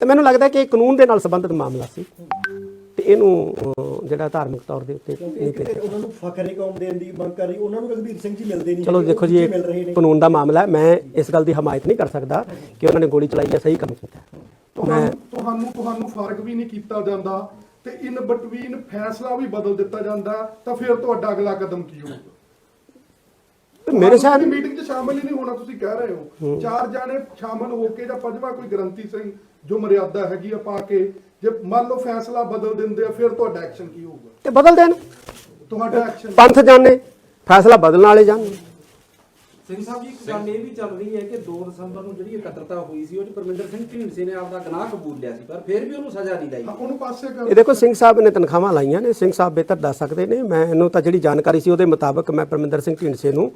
ਤੇ ਮੈਨੂੰ ਲੱਗਦਾ ਕਿ ਇਹ ਕਾਨੂੰਨ ਦੇ ਨਾਲ ਸੰਬੰਧਿਤ ਮਾਮਲਾ ਸੀ। ਤੇ ਇਹਨੂੰ ਜਿਹੜਾ ਧਾਰਮਿਕ ਤੌਰ ਦੇ ਉੱਤੇ ਨਹੀਂ ਤੇ ਉਹਨਾਂ ਨੂੰ ਫਖਰੇ ਕੌਮ ਦੇਣ ਦੀ ਮੰਗ ਕਰ ਰਹੀ ਉਹਨਾਂ ਨੂੰ ਰਘਬੀਰ ਸਿੰਘ ਜੀ ਮਿਲਦੇ ਨਹੀਂ ਚਲੋ ਹੈਗੇ, ਦੇਖੋ ਜੀ ਇਹ ਮਿਲ ਰਹੇ ਨੇ। ਕਾਨੂੰਨ ਦਾ ਮਾਮਲਾ ਹੈ। ਮੈਂ ਇਸ ਗੱਲ ਦੀ ਹਮਾਇਤ ਨਹੀਂ ਕਰ ਸਕਦਾ ਕਿ ਉਹਨਾਂ ਨੇ ਗੋਲੀ ਚਲਾਈ ਹੈ ਸਹੀ ਕੰਮ ਕੀਤਾ। ਹੈ। ਤੁਹਾਨੂੰ ਤੁਹਾਨੂੰ ਤੁਹਾਨੂੰ ਫ਼ਰਕ ਵੀ ਨਹੀਂ ਕੀਤਾ ਜਾਂਦਾ ਤੇ ਇਨ ਬਿਟਵੀਨ ਫੈਸਲਾ ਵੀ ਬਦਲ ਦਿੱਤਾ ਜਾਂਦਾ ਤਾਂ ਫਿਰ ਤੁਹਾਡਾ ਅਗਲਾ ਕਦਮ ਕੀ ਹੋਊਗਾ? ਤੇ ਮੇਰੇ ਸਾਹ ਮੀਟਿੰਗ 'ਚ ਸ਼ਾਮਲ ਹੀ ਨਹੀਂ ਹੋਣਾ ਤੁਸੀਂ ਕਹਿ ਰਹੇ ਹੋ। ਚਾਰ ਜਾਣੇ ਸ਼ਾਮਲ ਹੋ ਕੇ ਜਾਂ ਪੰਜਵਾਂ ਕੋਈ ਗਰੰਤੀ ਸਿੰਘ ਜੋ ਮਰਿਆਦਾ ਹੈਗੀ ਆ ਪਾ ਕੇ ਜੇ ਮੰਨ ਲਓ ਫੈਸਲਾ ਬਦਲ ਦਿੰਦੇ ਆ ਫਿਰ ਤੁਹਾਡਾ ਐਕਸ਼ਨ ਕੀ ਹੋਊਗਾ? ਤੇ ਬਦਲ ਦੇਣ। ਤੁਹਾਡਾ ਐਕਸ਼ਨ ਪੰਥ ਜਾਣੇ ਫੈਸਲਾ ਬਦਲਣ ਵਾਲੇ ਜਾਣੇ। ਸਿੰਘ ਸਾਹਿਬ ਜੀ ਇੱਕ ਗੱਲ ਇਹ ਵੀ ਚੱਲ ਰਹੀ ਹੈ ਕਿ 2 ਦਸੰਬਰ ਨੂੰ ਜਿਹੜੀ ਇਕੱਤਰਤਾ ਹੋਈ ਸੀ ਉਹ 'ਚ ਪਰਮਿੰਦਰ ਸਿੰਘ ਢੀਂਡਸੇ ਨੇ ਆਪਦਾ ਗੁਨਾਹ ਕਬੂਲ ਲਿਆ ਸੀ ਪਰ ਫਿਰ ਵੀ ਉਹਨੂੰ ਸਜ਼ਾ ਨਹੀਂ ਲਾਈ। ਉਹਨੂੰ ਪਾਸੇ ਕਰ ਇਹ ਦੇਖੋ ਸਿੰਘ ਸਾਹਿਬ ਨੇ ਤਨਖਾਹਾਂ ਲਾਈਆਂ ਨੇ ਸਿੰਘ ਸਾਹਿਬ ਬਿਹਤਰ ਦੱਸ ਸਕਦੇ ਨੇ। ਮੈਨੂੰ ਤਾਂ ਜਿਹੜੀ ਜਾਣਕਾਰੀ ਸੀ ਉਹਦੇ ਮੁਤਾਬਕ ਮੈਂ ਪਰਮਿੰਦਰ ਸਿੰਘ ਢੀਂਡਸੇ ਨੂੰ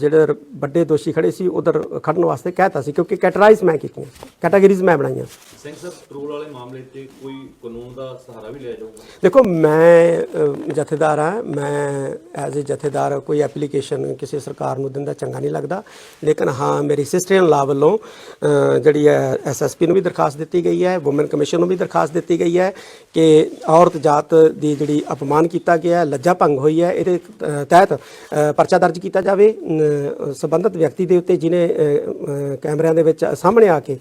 ਜਿਹੜੇ ਵੱਡੇ ਦੋਸ਼ੀ ਖੜੇ ਸੀ ਉਧਰ ਖੜਨ ਵਾਸਤੇ ਕਹਿਤਾ ਸੀ ਕਿਉਂਕਿ ਕੈਟਰਾਈਜ਼ ਮੈਂ ਕੀਤੀਆਂ ਕੈਟਾਗਰੀਜ਼ ਮੈਂ ਬਣਾਈਆਂ। ਸਿੰਘ ਸਾਹਿਬ ਪੈਟਰੋਲ ਵਾਲੇ ਮਾਮਲੇ 'ਚ ਕੋਈ ਕਾਨੂੰਨ ਦਾ ਸਹਾਰਾ ਵੀ ਲਿਆ ਜਾਊਗਾ? ਦੇਖੋ ਮੈਂ ਜਥੇਦਾਰ ਹਾਂ ਮੈਂ ਐਜ਼ ਅ ਜਥੇਦਾਰ ਕੋਈ ਐਪਲੀਕੇਸ਼ਨ ਕਿਸੇ ਸਰਕਾਰ ਨੂੰ ਦਿੰਦਾ ਚੰਗਾ ਨਹੀਂ ਲੱਗਦਾ। ਲੇਕਿਨ ਹਾਂ ਮੇਰੀ ਸਿਸਟਰ ਇਨ ਲਾ ਵੱਲੋਂ ਜਿਹੜੀ ਹੈ ਐਸਐਸਪੀ ਨੂੰ ਵੀ ਦਰਖਾਸਤ ਦਿੱਤੀ ਗਈ ਹੈ ਔਮਨ ਕਮਿਸ਼ਨ ਨੂੰ ਵੀ ਦਰਖਾਸਤ ਦਿੱਤੀ ਗਈ ਹੈ ਕਿ ਔਰਤ ਜਾਤ ਦੀ ਜਿਹੜੀ ਅਪਮਾਨ ਕੀਤਾ ਗਿਆ ਹੈ ਲੱਜਾ ਭੰਗ ਹੋਈ ਹੈ ਇਹਦੇ ਅਹ, ਤਹਿਤ ਪਰਚਾ ਦਰਜ ਕੀਤਾ ਜਾਵੇ। ਅਹ, ਸੰਬੰਧਿਤ ਵਿਅਕਤੀ ਦੇ ਉੱਤੇ ਜਿਨੇ ਕੈਮਰਿਆਂ ਦੇ ਵਿੱਚ ਸਾਹਮਣੇ ਆ ਕੇ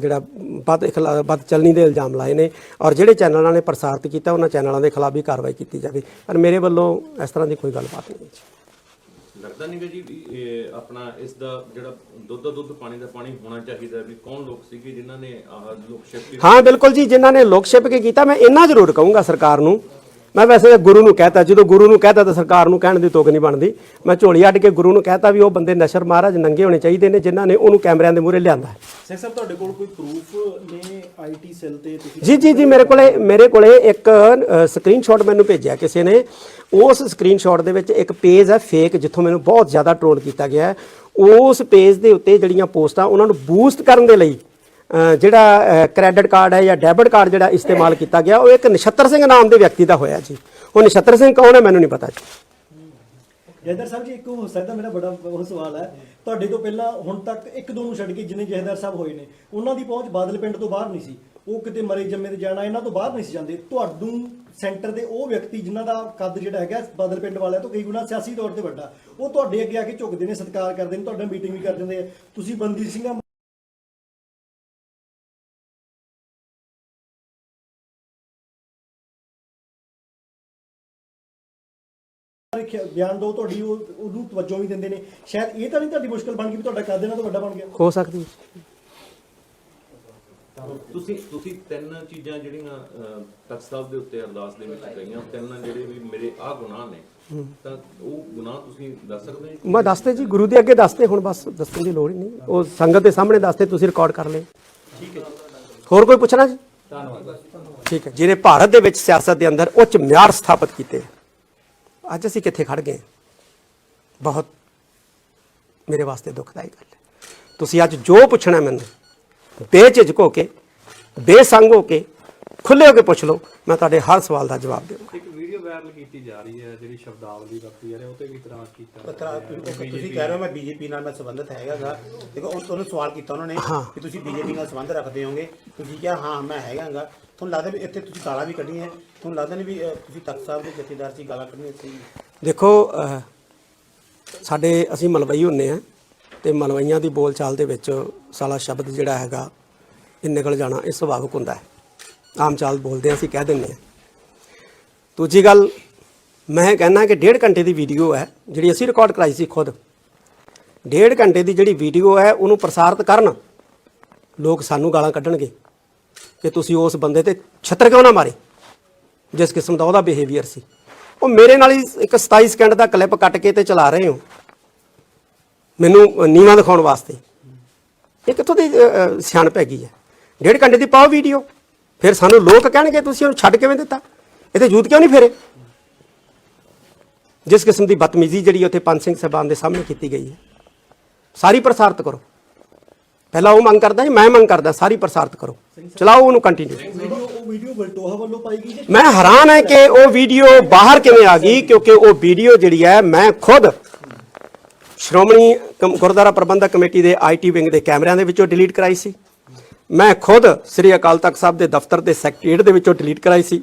ਜਿਹੜਾ ਬਦ ਇਖਲਾ ਬਦ ਚਲਣੀ ਦੇ ਇਲਜ਼ਾਮ ਲਾਏ ਨੇ ਔਰ ਜਿਹੜੇ ਚੈਨਲਾਂ ਨੇ ਪ੍ਰਸਾਰਿਤ ਕੀਤਾ ਉਹਨਾਂ ਚੈਨਲਾਂ ਦੇ ਖਿਲਾਫ ਵੀ ਕਾਰਵਾਈ ਕੀਤੀ ਜਾਵੇ। ਪਰ ਮੇਰੇ ਵੱਲੋਂ ਇਸ ਤਰ੍ਹਾਂ ਦੀ ਕੋਈ ਗੱਲਬਾਤ ਨਹੀਂ ਹੈ ਜੀ। ਲੱਗਦਾ ਨਹੀਂ ਗਾ ਜੀ ਵੀ ਇਹ ਆਪਣਾ ਇਸ ਦਾ ਜਿਹੜਾ ਦੁੱਧ ਦਾ ਦੁੱਧ, ਪਾਣੀ ਦਾ ਪਾਣੀ ਹੋਣਾ ਚਾਹੀਦਾ ਵੀ ਕੌਣ ਲੋਕ ਸੀਗੇ ਜਿਨ੍ਹਾਂ ਨੇ ਆਹ ਲੋਕ ਸ਼ਕਤੀ ਹਾਂ, ਬਿਲਕੁਲ ਜੀ, ਜਿਨ੍ਹਾਂ ਨੇ ਲੋਕ ਛਿਪ ਕੇ ਕੀਤਾ, ਮੈਂ ਇੰਨਾ ਜ਼ਰੂਰ ਕਹੂੰਗਾ ਸਰਕਾਰ ਨੂੰ ਮੈਂ ਵੈਸੇ ਗੁਰੂ ਨੂੰ ਕਹਤਾ ਜਦੋਂ ਗੁਰੂ ਨੂੰ ਕਹਤਾ ਤਾਂ ਸਰਕਾਰ ਨੂੰ ਕਹਿਣ ਦੀ ਤੋਕ ਨਹੀਂ ਬਣਦੀ। ਮੈਂ ਝੋਲੀ ਅੱਡ ਕੇ ਗੁਰੂ ਨੂੰ ਕਹਤਾ ਵੀ ਉਹ ਬੰਦੇ ਨਸ਼ਰ ਮਹਾਰਾਜ ਨੰਗੇ ਹੋਣੇ ਚਾਹੀਦੇ ਨੇ ਜਿਨ੍ਹਾਂ ਨੇ ਉਹਨੂੰ ਕੈਮਰਿਆਂ ਦੇ ਮੂਹਰੇ ਲਿਆਂਦਾ ਸਿੰਘ ਸਾਹਿਬ ਤੁਹਾਡੇ ਕੋਲ ਕੋਈ ਪ੍ਰੂਫ ਨੇ ਆਈਟੀ ਸੈੱਲ ਤੇ ਤੁਸੀਂ ਜੀ ਜੀ ਜੀ ਮੇਰੇ ਕੋਲੇ ਮੇਰੇ ਕੋਲੇ ਇੱਕ ਸਕਰੀਨਸ਼ਾਟ ਮੈਨੂੰ ਭੇਜਿਆ ਕਿਸੇ ਨੇ। ਉਸ ਸਕਰੀਨਸ਼ਾਟ ਦੇ ਵਿੱਚ ਇੱਕ ਪੇਜ ਹੈ ਫੇਕ ਜਿੱਥੋਂ ਮੈਨੂੰ ਬਹੁਤ ਜ਼ਿਆਦਾ ਟ੍ਰੋਲ ਕੀਤਾ ਗਿਆ ਉਸ ਪੇਜ ਦੇ ਉੱਤੇ ਜਿਹੜੀਆਂ ਪੋਸਟਾਂ ਉਹਨਾਂ ਨੂੰ ਬੂਸਟ ਕਰਨ ਦੇ ਲਈ ਜਿਹੜਾ ਕ੍ਰੈਡਿਟ ਕਾਰਡ ਹੈ ਜਾਂ ਡੈਬਿਟ ਕਾਰਡ ਜਿਹੜਾ ਇਸਤੇਮਾਲ ਕੀਤਾ ਗਿਆ, ਉਹ ਇੱਕ ਨਛੱਤਰ ਸਿੰਘ ਨਾਮ ਦੇ ਵਿਅਕਤੀ ਦਾ ਹੋਇਆ ਜੀ। ਉਹ ਨਛੱਤਰ ਸਿੰਘ ਕੌਣ ਹੈ ਮੈਨੂੰ ਨਹੀਂ ਪਤਾ ਜੀ। ਜਹਦਰ ਸਾਹਿਬ ਜੀ, ਇੱਕ ਹੋ ਸਕਦਾ ਮੇਰਾ ਬੜਾ ਉਹ ਸਵਾਲ ਹੈ। ਤੁਹਾਡੇ ਤੋਂ ਪਹਿਲਾਂ ਹੁਣ ਤੱਕ ਇੱਕ ਦੋ ਨੂੰ ਛੱਡ ਕੇ ਜਿੰਨੇ ਜਹਦਰ ਸਾਹਿਬ ਹੋਏ ਨੇ, ਉਹਨਾਂ ਦੀ ਪਹੁੰਚ ਬਾਦਲ ਪਿੰਡ ਤੋਂ ਬਾਹਰ ਨਹੀਂ ਸੀ। ਉਹ ਕਿਤੇ ਮਰੇ ਜੰਮੇ ਤੇ ਜਾਣਾ, ਇਹਨਾਂ ਤੋਂ ਬਾਹਰ ਨਹੀਂ ਸੀ ਜਾਂਦੇ। ਤੁਹਾਨੂੰ ਸੈਂਟਰ ਦੇ ਉਹ ਵਿਅਕਤੀ ਜਿਨ੍ਹਾਂ ਦਾ ਕੱਦ ਜਿਹੜਾ ਹੈਗਾ ਬਾਦਲ ਪਿੰਡ ਵਾਲਿਆਂ ਤੋਂ ਕਈ ਗੁਣਾ ਸਿਆਸੀ ਤੌਰ ਤੇ ਵੱਡਾ, ਉਹ ਤੁਹਾਡੇ ਅੱਗੇ ਆ ਕੇ ਝੁਕਦੇ ਨੇ, ਸਤਿਕਾਰ ਕਰਦੇ ਨੇ, ਤੁਹਾਡਾ ਮੀਟਿੰਗ ਵੀ ਕਰ ਦਿੰਦੇ ਆ। ਤੁਸੀਂ ਬੰਦੀ ਸਿੰਘਾਂ ਬਿਆਨ ਦੋ ਤੁਹਾਡੀ ਉਹ ਉਹਨੂੰ ਤਵੱਜੋ ਵੀ ਦਿੰਦੇ ਨੇ। ਸ਼ਾਇਦ ਇਹ ਤਾਂ ਨਹੀਂ ਤੁਹਾਡੀ ਮੁਸ਼ਕਲ ਬਣ ਗਈ ਵੀ ਤੁਹਾਡਾ ਕੱਦ ਇਹਨਾਂ ਤੋਂ ਵੱਡਾ ਬਣ ਗਿਆ। ਹੋ ਸਕਦੀ ਹੈ। ਤੁਸੀਂ ਤੁਸੀਂ ਤਿੰਨ ਚੀਜ਼ਾਂ ਜਿਹੜੀਆਂ ਤਖ਼ਤ ਸਾਹਿਬ ਦੇ ਉੱਤੇ ਅਰਦਾਸ ਦੇ ਵਿੱਚ ਕਹੀਆਂ ਤਿੰਨ ਜਿਹੜੇ ਵੀ ਮੇਰੇ ਆਹ ਗੁਨਾਹ ਨੇ ਤਾਂ ਉਹ ਗੁਨਾਹ ਤੁਸੀਂ ਦੱਸ ਸਕਦੇ ਹੋ? ਮੈਂ ਦੱਸਦੇ ਜੀ ਗੁਰੂ ਦੇ ਅੱਗੇ ਦੱਸਦੇ ਹੁਣ ਬਸ ਦੱਸਣ ਦੀ ਲੋੜ ਹੀ ਨਹੀਂ। ਉਹ ਸੰਗਤ ਦੇ ਸਾਹਮਣੇ ਦੱਸਦੇ ਤੁਸੀਂ ਰਿਕਾਰਡ ਕਰ ਹੈ ਹੋਰ ਕੋਈ ਪੁੱਛਣਾ ਜੀ? ਧੰਨਵਾਦ। ਠੀਕ ਹੈ। ਜਿਹਨੇ ਭਾਰਤ ਦੇ ਵਿੱਚ ਸਿਆਸਤ ਦੇ ਅੰਦਰ ਉੱਚ ਮਿਆਰ ਸਥਾਪਿਤ ਕੀਤੇ। ਅੱਜ ਅਸੀਂ ਕਿੱਥੇ ਖੜ ਗਏ? ਬਹੁਤ ਮੇਰੇ ਵਾਸਤੇ ਦੁਖਦਾਈ ਗੱਲ ਹੈ। ਤੁਸੀਂ ਅੱਜ ਜੋ ਪੁੱਛਣਾ ਮੈਨੂੰ, ਬੇਝਿਜਕ ਹੋ ਕੇ, ਬੇਸੰਗ ਹੋ ਕੇ ਖੁੱਲੇ ਹੋ ਕੇ ਪੁੱਛ ਲਓ, ਮੈਂ ਤੁਹਾਡੇ ਹਰ ਸਵਾਲ ਦਾ ਜਵਾਬ ਦੇਵਾਂਗਾ। ਵਾਇਰਲ ਕੀਤੀ ਜਾ ਰਹੀ ਹੈ ਜਿਹੜੀ ਸ਼ਬਦਾਵਲੀ ਵਰਤੀ ਜਾ ਰਹੀ ਹੈ ਉਹ ਤੇ ਵੀ ਇਤਰਾਜ਼ ਕੀਤਾ ਪਤਰਾ ਤੁਸੀਂ ਕਹਿ ਰਹੇ ਹੋ ਮੈਂ ਬੀਜੇਪੀ ਨਾਲ ਮੈਂ ਸੰਬੰਧਿਤ ਹੈਗਾਗਾ ਦੇਖੋ ਉਹ ਤੁਹਾਨੂੰ ਸਵਾਲ ਕੀਤਾ ਉਹਨਾਂ ਨੇ ਕਿ ਤੁਸੀਂ ਬੀਜੇਪੀ ਨਾਲ ਸੰਬੰਧ ਰੱਖਦੇ ਹੋਗੇ। ਤੁਸੀਂ ਕਿਹਾ ਹਾਂ ਮੈਂ ਹੈਗਾਗਾ ਤੁਹਾਨੂੰ ਲੱਗਦਾ ਵੀ ਇੱਥੇ ਤੁਸੀਂ ਗਾਲਾਂ ਵੀ ਕੱਢੀਆਂ ਤੁਹਾਨੂੰ ਲੱਗਦਾ ਨਹੀਂ ਵੀ ਅਹ, ਤੁਸੀਂ ਤਖਤ ਸਾਹਿਬ ਦੇ ਜਥੇਦਾਰ ਸੀ ਗਾਲਾਂ ਕੱਢੀਆਂ ਹੀ? ਦੇਖੋ ਅਹ, ਸਾਡੇ ਅਸੀਂ ਮਲਵਈ ਹੁੰਨੇ ਆ ਤੇ ਮਲਵਈਆਂ ਦੀ ਬੋਲਚਾਲ ਦੇ ਵਿੱਚ ਸਾਲਾ ਸ਼ਬਦ ਜਿਹੜਾ ਹੈਗਾ ਇਹ ਨਿਕਲ ਜਾਣਾ ਇਹ ਸੁਭਾਵਿਕ ਹੁੰਦਾ ਹੈ। ਆਮ ਚਾਲ ਬੋਲਦੇ ਹਾਂ ਅਸੀਂ ਕਹਿ ਦਿੰਦੇ ਹਾਂ। ਦੂਜੀ ਗੱਲ ਮੈਂ ਕਹਿੰਦਾ ਕਿ ਡੇਢ ਘੰਟੇ ਦੀ ਵੀਡੀਓ ਹੈ ਜਿਹੜੀ ਅਸੀਂ ਰਿਕਾਰਡ ਕਰਾਈ ਸੀ ਖੁਦ। ਡੇਢ ਘੰਟੇ ਦੀ ਜਿਹੜੀ ਵੀਡੀਓ ਹੈ ਉਹਨੂੰ ਪ੍ਰਸਾਰਿਤ ਕਰਨ ਲੋਕ ਸਾਨੂੰ ਗਾਲਾਂ ਕੱਢਣਗੇ ਕਿ ਤੁਸੀਂ ਉਸ ਬੰਦੇ ਤੇ ਛੱਤਰ ਕਿਉਂ ਨਾ ਮਾਰੇ ਜਿਸ ਕਿਸਮ ਦਾ ਉਹਦਾ ਬਿਹੇਵੀਅਰ ਸੀ। ਉਹ ਮੇਰੇ ਨਾਲ ਹੀ ਇੱਕ 27 ਸਕਿੰਟ ਦਾ ਕਲਿੱਪ ਕੱਟ ਕੇ ਤੇ ਚਲਾ ਰਹੇ ਹੋ ਮੈਨੂੰ ਨੀਵਾਂ ਦਿਖਾਉਣ ਵਾਸਤੇ। ਇਹ ਕਿੱਥੋਂ ਦੀ ਅ, ਅ, ਸਿਆਣਪ ਹੈ? ਡੇਢ ਘੰਟੇ ਦੀ ਪਾਓ ਵੀਡੀਓ ਫਿਰ ਸਾਨੂੰ ਲੋਕ ਕਹਿਣਗੇ ਤੁਸੀਂ ਉਹਨੂੰ ਛੱਡ ਕਿਵੇਂ ਦਿੱਤਾ? ਇਹਦੇ ਜੂਤ ਕਿਉਂ ਨਹੀਂ ਫੇਰੇ? ਜਿਸ ਕਿਸਮ ਦੀ ਬਦਤਮੀਜ਼ੀ ਜਿਹੜੀ ਉੱਥੇ ਪੰਜ ਸਿੰਘ ਸਾਹਿਬਾਨ ਦੇ ਸਾਹਮਣੇ ਕੀਤੀ ਗਈ ਹੈ, ਸਾਰੀ ਪ੍ਰਸਾਰਿਤ ਕਰੋ। ਪਹਿਲਾਂ ਉਹ ਮੰਗ ਕਰਦਾ ਸੀ ਮੈਂ ਮੰਗ ਕਰਦਾ, ਸਾਰੀ ਪ੍ਰਸਾਰਿਤ ਕਰੋ। ਚਲਾਓ ਉਹਨੂੰ ਕੰਟੀਨਿਊ ਵੀਡੀਓ ਬਲਟੋਹਾ ਵੱਲੋਂ ਪਾਈ ਗਈ ਮੈਂ ਹੈਰਾਨ ਹੈ ਕਿ ਉਹ ਵੀਡੀਓ ਬਾਹਰ ਕਿਵੇਂ ਆ ਗਈ, ਕਿਉਂਕਿ ਉਹ ਵੀਡੀਓ ਜਿਹੜੀ ਹੈ, ਮੈਂ ਖੁਦ ਸ਼੍ਰੋਮਣੀ ਕਮ- ਗੁਰਦੁਆਰਾ ਪ੍ਰਬੰਧਕ ਕਮੇਟੀ ਦੇ ਆਈਟੀ ਵਿੰਗ ਦੇ ਕੈਮਰਿਆਂ ਦੇ ਵਿੱਚੋਂ ਡਿਲੀਟ ਕਰਾਈ ਸੀ। ਮੈਂ ਖੁਦ ਸ੍ਰੀ ਅਕਾਲ ਤਖਤ ਸਾਹਿਬ ਦੇ ਦਫ਼ਤਰ ਦੇ ਸੈਕਟਰੀਏਟ ਦੇ ਵਿੱਚੋਂ ਡਿਲੀਟ ਕਰਾਈ ਸੀ।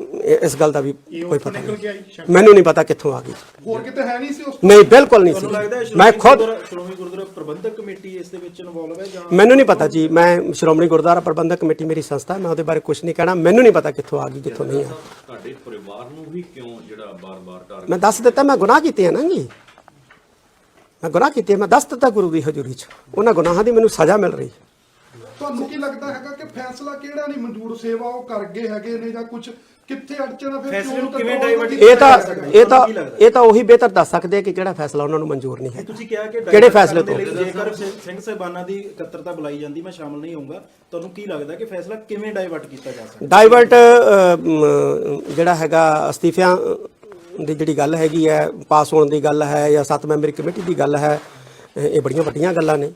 ਇਹ- ਇਸ ਗੱਲ ਦਾ ਵੀ ਕੋਈ ਪਤਾ ਨਹੀਂ। ਮੈਨੂੰ ਨਹੀਂ ਪਤਾ ਕਿੱਥੋਂ ਆ ਗਈ। ਹੋਰ ਕਿਤੇ ਹੈ ਨਹੀਂ ਸੀ ਉਸ ਨਹੀਂ ਬਿਲਕੁਲ ਨਹੀਂ ਸੀ। ਮੈਂ ਖੁਦ ਸ਼੍ਰੋਮਣੀ ਗੁਰਦੁਆਰਾ ਪ੍ਰਬੰਧਕ ਕਮੇਟੀ ਇਸ ਦੇ ਵਿੱਚ ਇਨਵੋਲਵ ਹੈ ਜਾਂ ਮੈਨੂੰ ਨਹੀਂ ਪਤਾ ਜੀ। ਮੈਂ ਸ਼੍ਰੋਮਣੀ ਗੁਰਦੁਆਰਾ ਪ੍ਰਬੰਧਕ ਕਮੇਟੀ ਮੇਰੀ ਸੰਸਥਾ ਹੈ, ਮੈਂ ਉਹਦੇ ਬਾਰੇ ਕੁਝ ਨਹੀਂ ਕਹਿਣਾ। ਮੈਨੂੰ ਨਹੀਂ ਪਤਾ ਕਿੱਥੋਂ ਆ ਗਈ ਕਿੱਥੋਂ ਨਹੀਂ ਆ ਤੁਹਾਡੇ ਪਰਿਵਾਰ ਨੂੰ ਵੀ ਕਿਉਂ ਜਿਹੜਾ ਬਾਰ-ਬਾਰ ਟਾਰਗੇਟ ਮੈਂ ਦੱਸ ਦਿੱਤਾ ਮੈਂ ਗੁਨਾਹ ਕੀਤੇ ਆ ਨਾ ਜੀ। ਮੈਂ ਗੁਨਾਹ ਕੀਤੇ ਆ, ਮੈਂ ਦੱਸ ਦਿੱਤਾ ਗੁਰੂ ਦੀ ਹਜ਼ੂਰੀ 'ਚ। ਉਹਨਾਂ ਗੁਨਾਹਾਂ ਦੀ ਮੈਨੂੰ ਸਜ਼ਾ ਮਿਲ ਰਹੀ। ਹੈ ਤੁਹਾਨੂੰ ਕੀ ਲੱਗਦਾ ਹੈਗਾ ਕਿ ਫੈਸਲਾ ਕਿਹੜਾ ਨਹੀਂ? ਮਨਜ਼ੂਰ ਸੇਵਾ ਉਹ ਕਰ ਗਏ ਹੈਗੇ ਨੇ ਜਾਂ ਕੁਝ ਕਿੱਥੇ ਅੜਚਣਾ ਫਿਰ ਫੈਸਲੇ ਕਿਉਂ ਨੂੰ ਕਿਵੇਂ control divert ਕੀਤੀ ਇਹ ਤਾਂ? ਇਹ ਤਾਂ ਇਹ ਤਾਂ ਉਹੀ ਬਿਹਤਰ ਦੱਸ ਸਕਦੇ ਆ ਕਿ ਕਿਹੜਾ ਫੈਸਲਾ ਉਹਨਾਂ ਨੂੰ ਮਨਜ਼ੂਰ ਨਹੀਂ ਹੈ। ਤੁਸੀਂ ਕਿਹਾ ਕਿ ਕਿਹੜੇ ਫੈਸਲੇ ਤੋਂ? ਜੇਕਰ ਸਿੰਘ- ਸਿੰਘ ਸਾਹਿਬਾਨਾਂ ਦੀ ਇਕੱਤਰਤਾ ਬੁਲਾਈ ਜਾਂਦੀ ਮੈਂ ਸ਼ਾਮਲ ਨਹੀਂ ਹੋਊਂਗਾ। ਤੁਹਾਨੂੰ ਕੀ ਲੱਗਦਾ ਕਿ ਫੈਸਲਾ ਕਿਵੇਂ ਡਾਇਵਰਟ ਕੀਤਾ ਜਾ ਸਕਦਾ? ਡਾਈਵਰਟ ਅ, ਮ, ਜਿਹੜਾ ਹੈਗਾ ਅਸਤੀਫਿਆਂ ਦੀ ਜਿਹੜੀ ਗੱਲ ਹੈਗੀ ਹੈ ਪਾਸ ਹੋਣ ਦੀ ਗੱਲ ਹੈ ਜਾਂ ਸੱਤ ਮੈਂਬਰੀ ਕਮੇਟੀ ਦੀ ਗੱਲ ਹੈ ਇਹ ਇਹ ਬੜੀਆਂ ਵੱਡੀਆਂ ਗੱਲਾਂ ਨੇ।